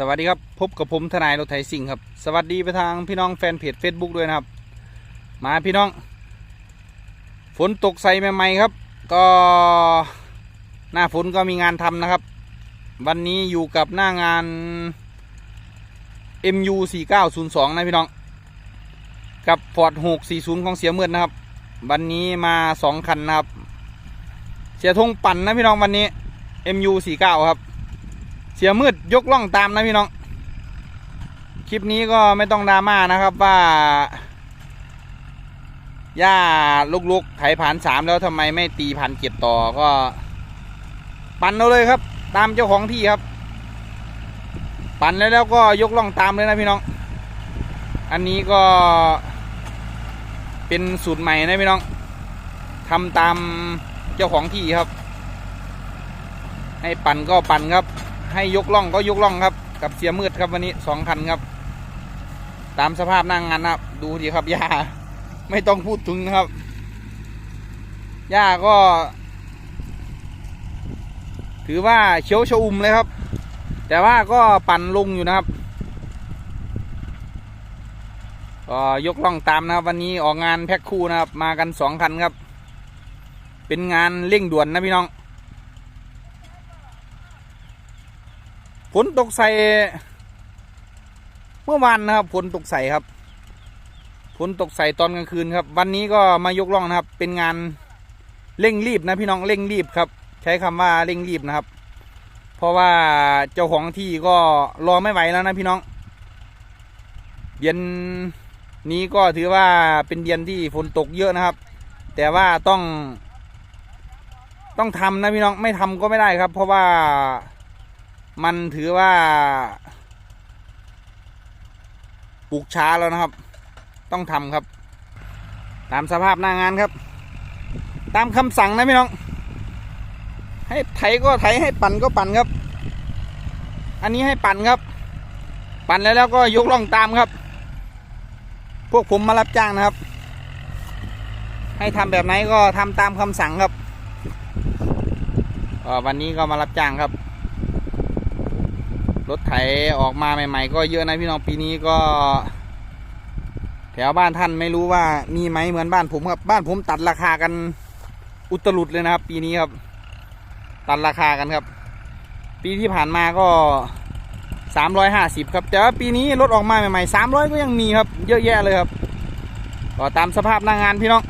สวัสดีครับ พบกับผมทนายรถไถสิงครับ สวัสดีไปทางพี่น้องแฟนเพจ Facebook ด้วยนะครับ มาพี่น้อง ฝนตกใส่ใหม่ๆครับ ก็หน้าฝนก็มีงานทำนะครับ วันนี้อยู่กับหน้างาน MU 4902นะพี่น้อง กับ Ford 640 ของเสียเมือนนะครับ วันนี้มาสองคันนะครับ เสียทงปั่นนะพี่น้องวันนี้ MU 49ครับ เสียมืดยกล่องตามนะพี่น้อง คลิปนี้ก็ไม่ต้องดราม่านะครับว่าย่าลุกๆไถผ่านสามแล้วทำไมไม่ตีผ่านเจ็ดต่อก็ ปั่นเอาเลยครับ ตามเจ้าของที่ครับ ปั่นแล้วแล้วก็ยกล่องตามเลยนะพี่น้อง อันนี้ก็เป็นสูตรใหม่นะพี่น้องทำตามเจ้าของที่ครับ ให้ปั่นก็ปั่นครับ ให้ยกล่องก็ยกล่องครับ กับเสียมืดครับวันนี้สองคันครับ ตามสภาพนั่งงานนะครับ ดูดีครับย่าไม่ต้องพูดถึงนะครับย่าก็ ถือว่าเขียวชอุ่มเลยครับ แต่ว่าก็ปั่นลงอยู่นะครับก็ยกล่องตามนะครับ วันนี้ออกงานแพ็คคู่นะครับ มากันสองคันครับ เป็นงานเร่งด่วนนะพี่น้อง ฝนตกใส่เมื่อวานนะครับฝนตกใส่ครับฝนตกใส่ตอนกลางคืนครับ วันนี้ก็มายกล่องนะครับ เป็นงานเร่งรีบนะพี่น้องเร่งรีบครับ ใช้คำว่าเร่งรีบนะครับ เพราะว่าเจ้าของที่ก็รอไม่ไหวแล้วนะพี่น้อง เดือนนี้ก็ถือว่าเป็นเดือนที่ฝนตกเยอะนะครับ แต่ว่าต้อง ต้องทำนะพี่น้องไม่ทำก็ไม่ได้ครับ เพราะว่า มันถือว่าปลูกช้าแล้วนะครับ ต้องทำครับ ตามสภาพหน้างานครับ ตามคำสั่งนะพี่น้อง ให้ไถก็ไถให้ปั่นก็ปั่นครับ อันนี้ให้ปั่นครับ ปั่นแล้วแล้วก็ยกล่องตามครับ พวกผมมารับจ้างนะครับ ให้ทำแบบไหนก็ทำตามคำสั่งครับวันนี้ก็มารับจ้างครับ รถไถออกมาใหม่ ๆ ก็เยอะนะพี่น้องปีนี้ก็ แถวบ้านท่านไม่รู้ว่ามีไหมเหมือนบ้านผมครับ บ้านผมตัดราคากันอุตลุดเลยนะครับ ปีนี้ครับ ตัดราคากันครับ ปีที่ผ่านมาก็สามร้อยห้าสิบครับ แต่ว่าปีนี้รถออกมาใหม่ๆสามร้อยก็ยังมีครับ เยอะแยะเลยครับก็ตามสภาพหน้างงานพี่น้อง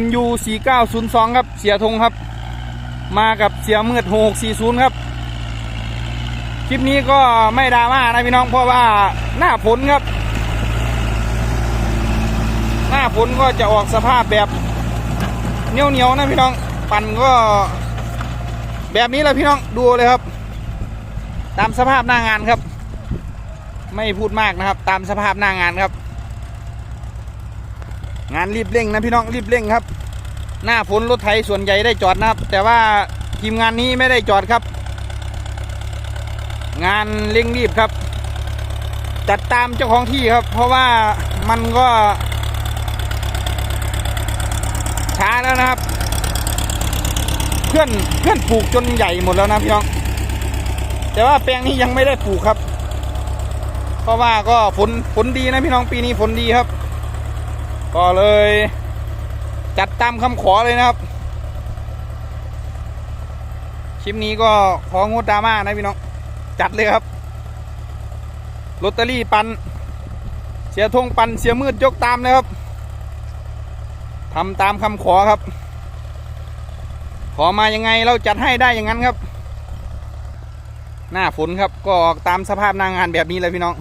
MU 4902 ครับ เสียธงครับ มากับเสียมืด640 ครับ คลิปนี้ก็ไม่ดราม่านะพี่น้องเพราะว่าหน้าฝนครับ หน้าฝนก็จะออกสภาพแบบเหนียวเหนียวนะพี่น้อง ปั่นก็แบบนี้แหละพี่น้องดูเลยครับ ตามสภาพหน้างานครับ ไม่พูดมากนะครับ ตามสภาพหน้างานครับ งานรีบเร่งนะพี่น้องรีบเร่งครับ หน้าฝนรถไถส่วนใหญ่ได้จอดนะครับ แต่ว่าทีมงานนี้ไม่ได้จอดครับ งานเร่งรีบครับ จัดตามเจ้าของที่ครับ เพราะว่ามันก็ ช้าแล้วนะครับ เพื่อนเพื่อนปลูกจนใหญ่หมดแล้วนะพี่น้อง แต่ว่าแปลงนี้ยังไม่ได้ปลูกครับ เพราะว่าก็ฝนฝนดีนะพี่น้องปีนี้ฝนดีครับ ก็เลย จัดตามคำขอเลยนะครับคลิปนี้ก็ของดดราม่านะพี่น้อง จัดเลยครับลอตเตอรี่ปัน เสียธงปันเสียมืดยกตามเลยครับทำตามคำขอครับ ขอมายังไงเราจัดให้ได้อย่างนั้นครับ หน้าฝนครับก็ออกตามสภาพหน้างานแบบนี้เลยพี่น้อง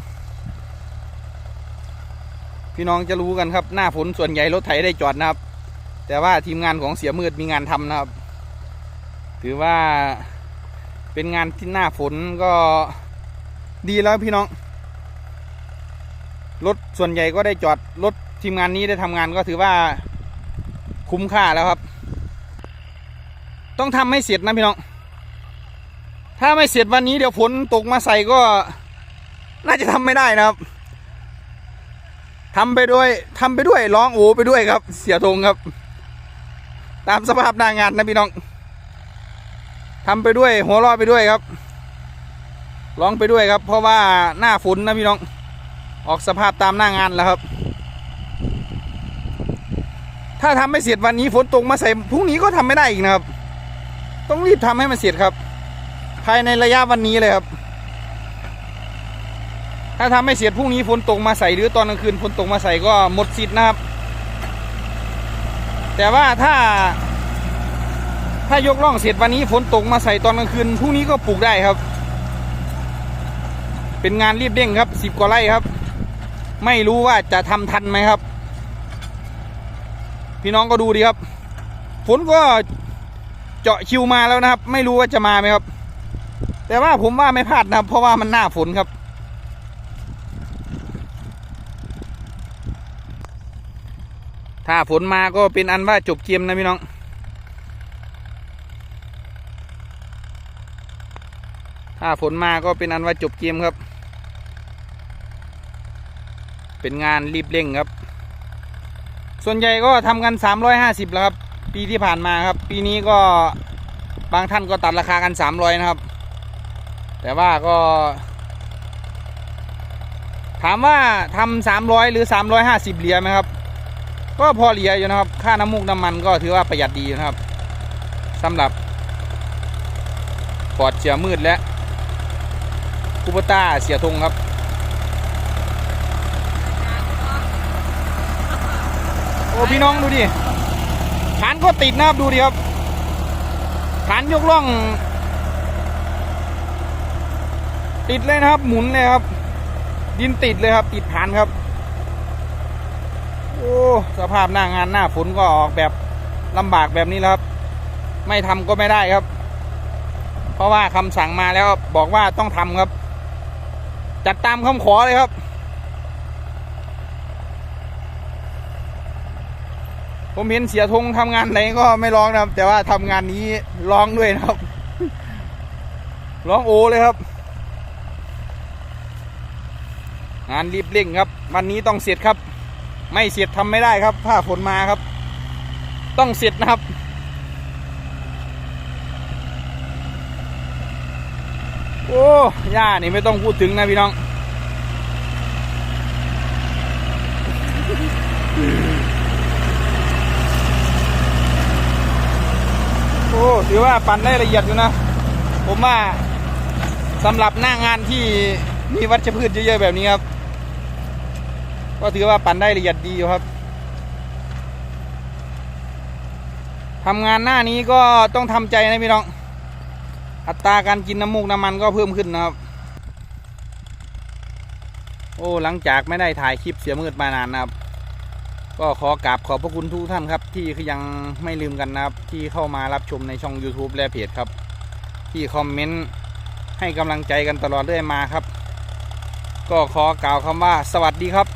พี่น้องจะรู้กันครับ หน้าฝนส่วนใหญ่รถไถได้จอดนะครับ แต่ว่าทีมงานของเสียมืดมีงานทำนะครับ ถือว่า เป็นงานที่หน้าฝนก็ดีแล้วพี่น้อง รถส่วนใหญ่ก็ได้จอด รถทีมงานนี้ได้ทำงานก็ถือว่าคุ้มค่าแล้วครับ ต้องทำให้เสร็จนะพี่น้อง ถ้าไม่เสร็จวันนี้เดี๋ยวฝนตกมาใส่ก็น่าจะทำไม่ได้นะครับทำไปด้วยทำไปด้วยร้องโอไปด้วยครับ เสียธงครับ ตามสภาพหน้างานนะพี่น้อง ทำไปด้วย หัวรอดไปด้วยครับ ร้องไปด้วยครับ เพราะว่าหน้าฝนนะพี่น้อง ออกสภาพตามหน้างานแล้วครับ ถ้าทำไม่เสร็จวันนี้ฝนตกมาใส่พรุ่งนี้ก็ทำไม่ได้อีกนะครับ ต้องรีบทำให้มันเสร็จครับ ภายในระยะวันนี้เลยครับ ถ้าทำไม่เสร็จพรุ่งนี้ฝนตกมาใส่หรือตอนกลางคืนฝนตกมาใส่ก็หมดสิทธิ์นะครับ แต่ว่าถ้า ถ้ายกล่องเสร็จวันนี้ฝนตกมาใส่ตอนกลางคืนพรุ่งนี้ก็ปลูกได้ครับ เป็นงานรีบเร่งครับสิบกว่าไร่ครับ ไม่รู้ว่าจะทำทันไหมครับ พี่น้องก็ดูดีครับฝนก็เจาะคิวมาแล้วนะครับ ไม่รู้ว่าจะมาไหมครับ แต่ว่าผมว่าไม่พลาดนะครับ เพราะว่ามันหน้าฝนครับถ้าฝนมาก็เป็นอันว่าจบเกมนะพี่น้อง ถ้าฝนมาก็เป็นอันว่าจบเกมครับ เป็นงานรีบเร่งครับ ส่วนใหญ่ก็ทำกัน 350 แล้วครับ ปีที่ผ่านมาครับ ปีนี้ก็บางท่านก็ตัดราคากัน 300 นะครับ แต่ว่าก็ ถามว่าทำ300 หรือ 350 เหรียญไหมครับ ก็พอเหลียอยู่นะครับ ค่าน้ำมูกน้ำมันก็ถือว่าประหยัดดีนะครับสำหรับปอดเสียมืดและ คูปต้าเสียทงครับ โอ้พี่น้องดูดิฐานก็ติดนะครับดูดิครับฐานยกล่อง ติดเลยนะครับ หมุนเลยครับ ดินติดเลยครับ ติดฐานครับโอ้สภาพหน้างานหน้าฝนก็ออกแบบลำบากแบบนี้แล้วครับ ไม่ทำก็ไม่ได้ครับ เพราะว่าคำสั่งมาแล้วบอกว่าต้องทำครับ จัดตามคำขอเลยครับ ผมเห็นเสียธงทำงานไหนก็ไม่ร้องนะครับ แต่ว่าทำงานนี้ร้องด้วยนะครับ ร้องโอเลยครับ งานรีบเร่งครับ วันนี้ต้องเสร็จครับ ไม่เสร็จทำไม่ได้ครับ ถ้าฝนมาครับ ต้องเสร็จนะครับ โอ้ย่านี่ไม่ต้องพูดถึงนะพี่น้อง โอ้ถือว่าปั่นได้ละเอียดอยู่นะ ผมว่าสำหรับหน้างานที่มีวัชพืชเยอะๆแบบนี้ครับ ก็ถือว่าปั่นได้ละเอียดดีอยู่ครับทำงานหน้านี้ก็ต้องทำใจนะพี่น้อง อัตราการกินน้ำมูกน้ำมันก็เพิ่มขึ้นนะครับ โอ้หลังจากไม่ได้ถ่ายคลิปเสียมืดมานานนะครับ ก็ขอกราบขอบพระคุณทุกท่านครับ ที่ยังไม่ลืมกันนะครับ ที่เข้ามารับชมในช่อง YouTube และเพจครับ ที่คอมเมนต์ให้กำลังใจกันตลอดเรื่อยมาครับ ก็ขอกล่าวคำว่าสวัสดีครับ